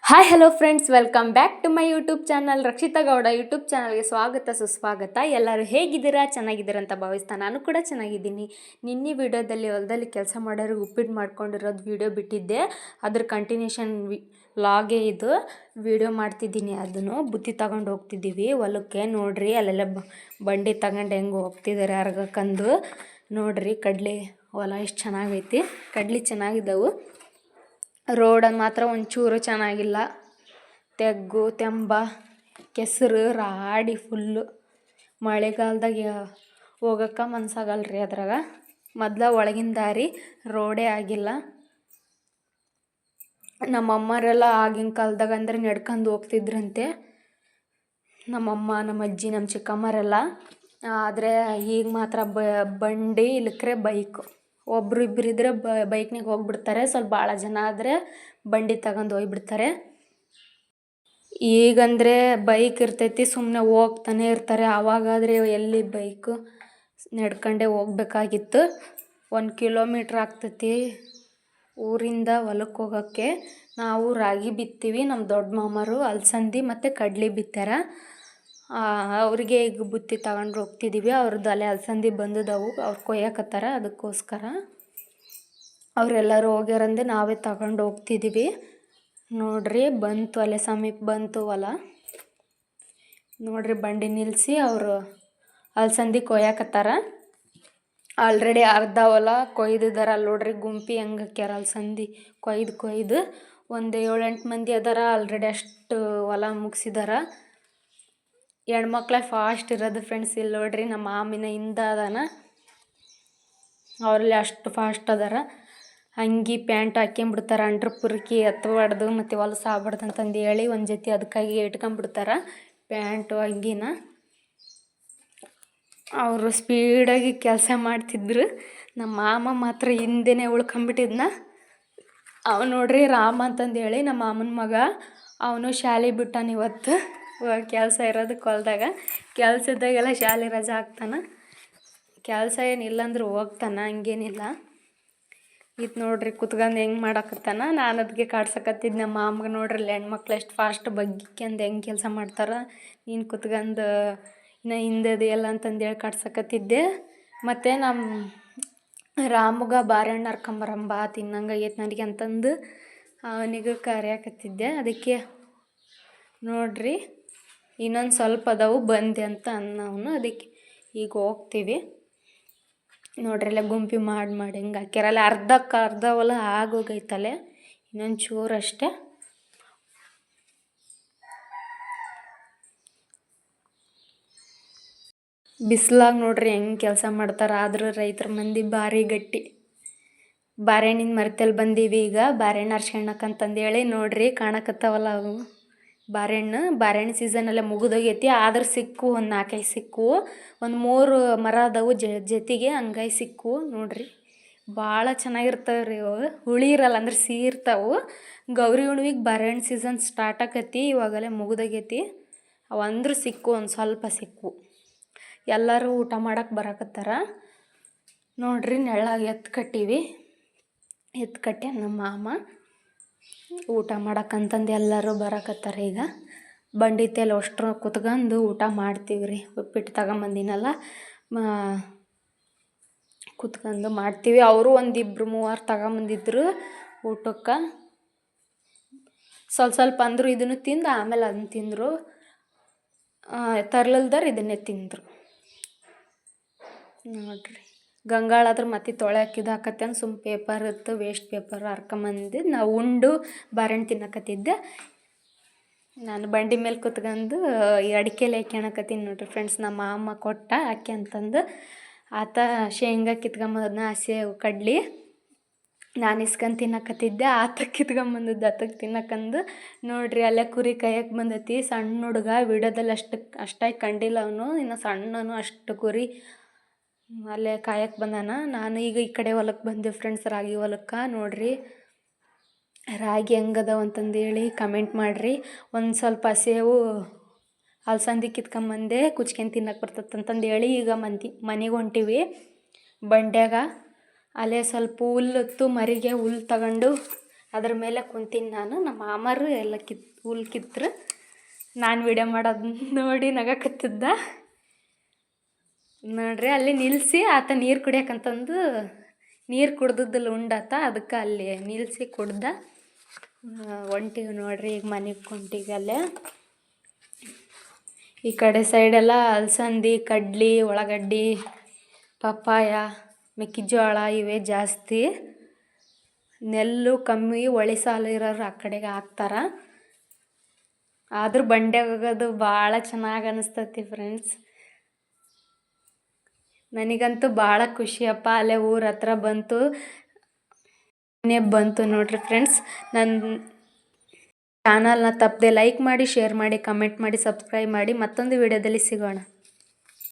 Hi hello friends welcome back to my YouTube channel Rakshita Gowda YouTube ಚಾನಲ್ಗೆ ಸ್ವಾಗತ, ಸುಸ್ವಾಗತ. ಎಲ್ಲರೂ ಹೇಗಿದ್ದೀರಾ? ಚೆನ್ನಾಗಿದ್ದೀರಾ ಅಂತ ಭಾವಿಸ್ತಾ ನಾನು ಕೂಡ ಚೆನ್ನಾಗಿದ್ದೀನಿ. ನಿನ್ನೆ ವಿಡಿಯೋದಲ್ಲಿ ಹೊಲದಲ್ಲಿ ಕೆಲಸ ಮಾಡೋರು ಉಪ್ಪಿಟ್ಟು ಮಾಡ್ಕೊಂಡಿರೋದು ವಿಡಿಯೋ ಬಿಟ್ಟಿದ್ದೆ. ಅದ್ರ ಕಂಟಿನ್ಯೂಷನ್ ಲಾಗೇ ಇದು. ವಿಡಿಯೋ ಮಾಡ್ತಿದ್ದೀನಿ ಅದನ್ನು. ಬುತ್ತಿ ತಗೊಂಡು ಹೋಗ್ತಿದ್ದೀವಿ. ಹೊಲಕ್ಕೆ ನೋಡ್ರಿ, ಅಲ್ಲೆಲ್ಲ ಬಂಡಿ ತಗೊಂಡು ಹೆಂಗೆ ಹೋಗ್ತಿದ್ದಾರೆ ಅರ್ಗಕ್ಕಂದು. ನೋಡ್ರಿ, ಕಡ್ಲೆ ಹೊಲ ಎಷ್ಟು ಚೆನ್ನಾಗೈತಿ. ಕಡ್ಲಿ ಚೆನ್ನಾಗಿದ್ದಾವೆ. ರೋಡ್ ಮಾತ್ರ ಒಂಚೂರು ಚೆನ್ನಾಗಿಲ್ಲ. ತೆಗ್ಗು, ತೆಂಬ, ಕೆಸರು, ರಾಡಿ ಫುಲ್ಲು ಮಳೆಗಾಲದಾಗ ಹೋಗಕ್ಕೆ ಮನಸ್ಸಾಗಲ್ಲ ರೀ ಅದ್ರಾಗ. ಮೊದ್ಲ ಒಳಗಿನ ದಾರಿ ರೋಡೇ ಆಗಿಲ್ಲ. ನಮ್ಮಮ್ಮರೆಲ್ಲ ಆಗಿನ ಕಾಲದಾಗ ಅಂದರೆ ನಡ್ಕೊಂಡು ಹೋಗ್ತಿದ್ರಂತೆ. ನಮ್ಮಮ್ಮ ನಮ್ಮ ಅಜ್ಜಿ ನಮ್ಮ ಚಿಕ್ಕಮ್ಮರೆಲ್ಲ. ಆದರೆ ಈಗ ಮಾತ್ರ ಬಂಡಿ ಇಲ್ಲಕ್ರೆ ಬೈಕು. ಒಬ್ರು ಇಬ್ರು ಬ ಬೈಕ್ನಾಗ ಹೋಗ್ಬಿಡ್ತಾರೆ. ಸ್ವಲ್ಪ ಭಾಳ ಜನ ಆದರೆ ಬಂಡಿ ತಗೊಂಡು ಹೋಗ್ಬಿಡ್ತಾರೆ. ಈಗಂದರೆ ಬೈಕ್ ಇರ್ತೈತಿ ಸುಮ್ಮನೆ ಹೋಗ್ತಾನೆ ಇರ್ತಾರೆ. ಆವಾಗಾದರೆ ಎಲ್ಲಿ ಬೈಕು ನಡ್ಕೊಂಡೇ ಹೋಗ್ಬೇಕಾಗಿತ್ತು. ಒಂದು ಕಿಲೋಮೀಟ್ರ್ ಆಗ್ತೈತಿ ಊರಿಂದ ಹೊಲಕ್ಕೆ ಹೋಗೋಕ್ಕೆ. ನಾವು ರಾಗಿ ಬಿತ್ತೀವಿ ನಮ್ಮ ದೊಡ್ಡ ಮಾಮರು ಅಲಸಂದಿ ಮತ್ತು ಕಡ್ಲೆ ಬಿತ್ತಾರ. ಅವರಿಗೆ ಈಗ ಬುತ್ತಿ ತಗೊಂಡು ಹೋಗ್ತಿದ್ದೀವಿ ಅವ್ರದ್ದು ಅಲ್ಲೇ ಅಲಸಂದಿ ಬಂದಿದ್ದವು ಅವ್ರು ಕೊಯ್ಯಕತ್ತಾರ ಅದಕ್ಕೋಸ್ಕರ. ಅವರೆಲ್ಲರೂ ಹೋಗ್ಯಾರಂದು ನಾವೇ ತಗೊಂಡು ಹೋಗ್ತಿದ್ದೀವಿ ನೋಡ್ರಿ ಬಂತು ಅಲೆ ಸಮೀಪ ಬಂತು ಹೊಲ. ನೋಡ್ರಿ ಬಂಡಿ ನಿಲ್ಲಿಸಿ ಅವರು ಅಲಸಂದಿ ಕೊಯ್ಯಕತ್ತಾರ. ಆಲ್ರೆಡಿ ಅರ್ಧ ಹೊಲ ಕೊಯ್ದಿದಾರ. ಅಲ್ಲಿ ನೋಡ್ರಿ ಗುಂಪಿ ಹೆಂಗೆ ಹಾಕ್ಯಾರ ಅಲಸಂದಿ ಕೊಯ್ದು ಕೊಯ್ದು. ಒಂದು ಏಳೆಂಟು ಮಂದಿ ಅದಾರ. ಆಲ್ರೆಡಿ ಅಷ್ಟು ಹೊಲ ಮುಗಿಸಿದಾರ. ಹೆಣ್ಮಕ್ಳೆ ಫಾಸ್ಟ್ ಇರೋದು ಫ್ರೆಂಡ್ಸ್ ಇಲ್ಲಿ ನೋಡ್ರಿ, ನಮ್ಮ ಮಾಮಿನ ಹಿಂದ ಅದಾನ. ಅವ್ರಲ್ಲಿ ಅಷ್ಟು ಫಾಸ್ಟ್ ಅದಾರ. ಅಂಗಿ ಪ್ಯಾಂಟ್ ಹಾಕ್ಕೊಂಬಿಡ್ತಾರೆ ಅಂಡ್ರ ಪುರ್ಕಿ ಎತ್ತಬಾರ್ದು ಮತ್ತು ಹೊಲಸು ಆಗ್ಬಾರ್ದು ಅಂತಂದು ಹೇಳಿ ಒಂದು ಜೊತೆ ಅದಕ್ಕಾಗಿ ಇಟ್ಕೊಂಬಿಡ್ತಾರೆ ಪ್ಯಾಂಟು ಅಂಗಿನ. ಅವರು ಸ್ಪೀಡಾಗಿ ಕೆಲಸ ಮಾಡ್ತಿದ್ರು. ನಮ್ಮ ಮಾಮ ಮಾತ್ರ ಹಿಂದೆನೇ ಉಳ್ಕೊಂಬಿಟ್ಟಿದ್ನ. ಅವ ನೋಡ್ರಿ ರಾಮ ಅಂತಂದು ಹೇಳಿ ನಮ್ಮ ಮಾಮನ ಮಗ, ಅವನು ಶಾಲೆ ಬಿಟ್ಟಾನ ಇವತ್ತು. ಕೆಲಸ ಇರೋದಕ್ಕೆ ಹೊಲ್ದಾಗ. ಇದ್ದಾಗೆಲ್ಲ ಶಾಲೆ ರಜೆ ಹಾಕ್ತಾನ. ಕೆಲಸ ಏನಿಲ್ಲ ಅಂದ್ರೆ ಹೋಗ್ತಾನ, ಹಂಗೇನಿಲ್ಲ. ಇದು ನೋಡ್ರಿ ಕುತ್ಕೊಂಡು ಹೆಂಗೆ ಮಾಡಾಕತ್ತಾನ? ನಾನು ಅದಕ್ಕೆ ಕಾಡ್ಸಕತ್ತಿದ್ದು ನಮ್ಮ ಮಾಮಗೆ ನೋಡ್ರಿ, ಹೆಣ್ಮಕ್ಳು ಎಷ್ಟು ಫಾಸ್ಟ್ ಬಗ್ಗಿಕ್ಯಂದು ಹೆಂಗೆ ಕೆಲಸ ಮಾಡ್ತಾರೆ. ನೀನು ಕುತ್ಕೊಂಡು ಇನ್ನು ಹಿಂದದು ಎಲ್ಲ ಅಂತಂದೇಳಿ ಕಾಡ್ಸಕತ್ತಿದ್ದೆ. ಮತ್ತು ನಮ್ಮ ರಾಮಗ ಬಾರಣ್ಣ ಹರ್ಕೊಂಬರಂಬ ತಿನ್ನಂಗೆ ಆಗೈತೆ ನನಗೆ ಅಂತಂದು ಅವನಿಗೆ ಕರೆಯಾಕತ್ತಿದ್ದೆ. ಅದಕ್ಕೆ ನೋಡ್ರಿ. ಇನ್ನೊಂದು ಸ್ವಲ್ಪ ಅದಾವು, ಬಂದೆ ಅಂತ ಅನ್ನವನು ಅದಕ್ಕೆ. ಈಗ ಹೋಗ್ತೀವಿ. ನೋಡ್ರಿ ಎಲ್ಲ ಗುಂಪಿ ಮಾಡಿ ಮಾಡಿ ಹಿಂಗೆ ಹಾಕ್ಯಾರಲ್ಲ ಅರ್ಧಕ್ಕೆ ಅರ್ಧ ಹೊಲ ಆಗೋಗೈತಲೆ ಇನ್ನೊಂದು ಚೂರು ಅಷ್ಟೇ. ಬಿಸಿಲಾಗ ನೋಡ್ರಿ ಹೆಂಗೆ ಕೆಲಸ ಮಾಡ್ತಾರೆ. ಆದರೂ ರೈತರ ಮಂದಿ ಭಾರಿ ಗಟ್ಟಿ. ಬಾರೆಹಣ್ಣಿನ ಮರ್ತಲ್ಲಿ ಬಂದೀವಿ ಈಗ. ಬಾರೆಹಣ್ಣು ಹರ್ಸ್ಕೊಳಕಂತಂದೇಳಿ ನೋಡ್ರಿ ಕಾಣಕತ್ತಾವಲ್ಲ ಅವು. ಬಾರೆಹಣ್ಣು ಬಾರೆಹಣ್ಣು ಸೀಸನೆಲ್ಲ ಮುಗಿದೋಗೈತಿ. ಆದ್ರೆ ಸಿಕ್ಕು, ಒಂದು ನಾಲ್ಕೈದು ಸಿಕ್ಕು. ಒಂದು ಮೂರು ಮರ ಅದಾವು ಜೊತೆಗೆ ಹಂಗಾಯ್ ಸಿಕ್ಕು. ನೋಡ್ರಿ, ಭಾಳ ಚೆನ್ನಾಗಿರ್ತಾವೆ ರೀ ಅವು ಹುಳಿ ಇರಲ್ಲ, ಅಂದ್ರೆ ಸಿಹಿ ಇರ್ತಾವೆ. ಗೌರಿ ಹುಣ್ವಿಗೆ ಬಾರೆಹಣ್ಣು ಸೀಸನ್ ಸ್ಟಾರ್ಟ್ ಆಕತಿ, ಇವಾಗಲೇ ಮುಗಿದೋಗೈತಿ. ಅವಂದ್ರೆ ಸಿಕ್ಕು, ಒಂದು ಸ್ವಲ್ಪ ಸಿಕ್ಕು. ಎಲ್ಲರೂ ಊಟ ಮಾಡಕ್ಕೆ ಬರಕತ್ತಾರ. ನೋಡ್ರಿ ನೆಳ್ಳಾಗ ಎತ್ತು ಕಟ್ಟೀವಿ. ಎತ್ತು ನಮ್ಮ ಮಾಮ. ಊಟ ಮಾಡಕ್ಕಂತಂದು ಎಲ್ಲರೂ ಬರಕತ್ತಾರ ಈಗ. ಬಂಡಿ ತೇಲ್ ಅಷ್ಟ್ರು ಕುತ್ಕಂಡು ಊಟ ಮಾಡ್ತೀವಿ ರೀ ಉಪ್ಪಿಟ್ಟು ತಗೊಂಬಂದಿನಲ್ಲ ಕುತ್ಕಂಡು ಮಾಡ್ತೀವಿ. ಅವರು ಒಂದು ಇಬ್ಬರು ಮೂವರು ತಗೊಂಬಂದಿದ್ರು ಊಟಕ್ಕೆ. ಸ್ವಲ್ಪ ಸ್ವಲ್ಪ ಅಂದರು ಇದನ್ನು ತಿಂದು ಆಮೇಲೆ ಅದನ್ನು ತಿಂದರು. ತರ್ಲಲ್ದಾರ ಇದನ್ನೇ ತಿಂದರು. ನೋಡ್ರಿ. ಗಂಗಾಳಾದ್ರೆ ಮತ್ತೆ ತೊಳೆ ಹಾಕತ್ತೆ ಅಂತ ಪೇಪರ್ ಇತ್ತು ವೇಸ್ಟ್ ಪೇಪರ್ ಹರ್ಕೊಂಬಂದು ನಾವು ಉಂಡು ಬಾಳೆಹಣ್ಣು ತಿನ್ನಕತ್ತಿದ್ದೆ. ನಾನು ಬಂಡಿ ಮೇಲೆ ಕುತ್ಕೊಂಡು ಈ ಅಡಿಕೆಲಿ ಹಾಕ್ಯಣಕತ್ತೀನಿ ನೋಡ್ರಿ ಫ್ರೆಂಡ್ಸ್ ನಮ್ಮ ಮಾಮ ಕೊಟ್ಟ ಹಾಕಿ ಅಂತಂದು. ಆತ ಶೇಂಗಾ ಕಿತ್ಕೊಂಬಂದನ್ನ ಹಸಿ ಕಡ್ಲಿ, ನಾನು ಇಸ್ಕೊಂಡು ತಿನ್ನಕತ್ತಿದ್ದೆ. ಆತ ಕಿತ್ಕೊಂಬಂದದ್ದು, ಆತಗೆ ತಿನ್ನಕಂದು. ನೋಡ್ರಿ ಅಲ್ಲೇ ಕುರಿ ಕೈಯಕ್ಕೆ ಬಂದೈತಿ. ಸಣ್ಣ ಹುಡುಗ ವಿಡೋದಲ್ಲಿ ಅಷ್ಟು ಅಷ್ಟಾಗಿ ಕಂಡಿಲ್ಲ ಅವನು. ಇನ್ನು ಸಣ್ಣನು ಅಷ್ಟು ಕುರಿ. ಅಲ್ಲೇ ಕಾಯಕ್ಕೆ ಬಂದಾನ. ನಾನು ಈಗ ಈ ಕಡೆ ಹೊಲಕ್ಕೆ ಬಂದೆ ಫ್ರೆಂಡ್ಸ್ ರಾಗಿ ಹೊಲಕ್ಕೆ. ನೋಡ್ರಿ, ರಾಗಿ ಹೆಂಗದಾವ ಅಂತಂದೇಳಿ ಕಮೆಂಟ್ ಮಾಡಿರಿ. ಒಂದು ಸ್ವಲ್ಪ ಸೇವು ಅಲಸಂದಿ ಕಿತ್ಕೊಂಬಂದೆ ಕುಚ್ಕೊಂಡು ತಿನ್ನಕ್ಕೆ ಬರ್ತೈತೆ ಅಂತಂದೇಳಿ ಈಗ ಮಂದಿ, ಮನೆಗೆ ಹೊಂಟಿವಿ. ಬಂಡ್ಯಾಗ ಅಲ್ಲೇ ಸ್ವಲ್ಪ ಹುಲ್ಲತ್ತು ಮರಿಗೆ ಹುಲ್ಲು ತಗೊಂಡು ಅದ್ರ ಮೇಲೆ ಕುಂತೀನಿ ನಾನು. ನಮ್ಮ ಮಾಮರು ಎಲ್ಲ ಕಿತ್ ಹುಲ್ ಕಿತ್ತರು ನಾನು ವಿಡಿಯೋ ಮಾಡೋದು ನೋಡಿ ನಗಕತ್ತಿದ್ದ. ನೋಡ್ರಿ, ಅಲ್ಲಿ ನಿಲ್ಲಿಸಿ ಆತ ನೀರು ಕುಡಿಯಕ್ಕಂತಂದು ನೀರು ಕುಡ್ದದ್ದಲ್ಲಿ ಉಂಡಾತ, ಅದಕ್ಕೆ ಅಲ್ಲಿ ನಿಲ್ಲಿಸಿ ಕುಡ್ದ. ಒಂಟಿವಿ ನೋಡ್ರಿ, ಈಗ ಮನೆಗೆ ಹೊಂಟಿಗೆ ಅಲ್ಲೇ ಈ ಕಡೆ ಸೈಡೆಲ್ಲ ಅಲಸಂದಿ, ಕಡ್ಲಿ ಉಳ್ಳಾಗಡ್ಡಿ ಪಪ್ಪಾಯ, ಮೆಕ್ಕೆಜೋಳ ಇವೆ ಜಾಸ್ತಿ. ನೆಲ್ಲು ಕಮ್ಮಿ ಹೊಳೆ ಸಾಲು ಇರೋರು ಆ ಕಡೆಗೆ ಹಾಕ್ತಾರ. ಆದರೂ ಬಂಡೆಗೆ ಹೋಗೋದು ಭಾಳ ಚೆನ್ನಾಗಿ ಅನಿಸ್ತೈತಿ ಫ್ರೆಂಡ್ಸ್ ನನಗಂತೂ ಭಾಳ ಖುಷಿಯಪ್ಪ. ಅಲ್ಲೇ ಊರ ಹತ್ರ ಬಂತು. ಮನೆ ಬಂತು ನೋಡ್ರಿ ಫ್ರೆಂಡ್ಸ್ ನನ್ನ ಚಾನಲ್ನ ತಪ್ಪದೆ ಲೈಕ್ ಮಾಡಿ ಶೇರ್ ಮಾಡಿ ಕಮೆಂಟ್ ಮಾಡಿ ಸಬ್ಸ್ಕ್ರೈಬ್ ಮಾಡಿ ಮತ್ತೊಂದು ವೀಡಿಯೋದಲ್ಲಿ ಸಿಗೋಣ.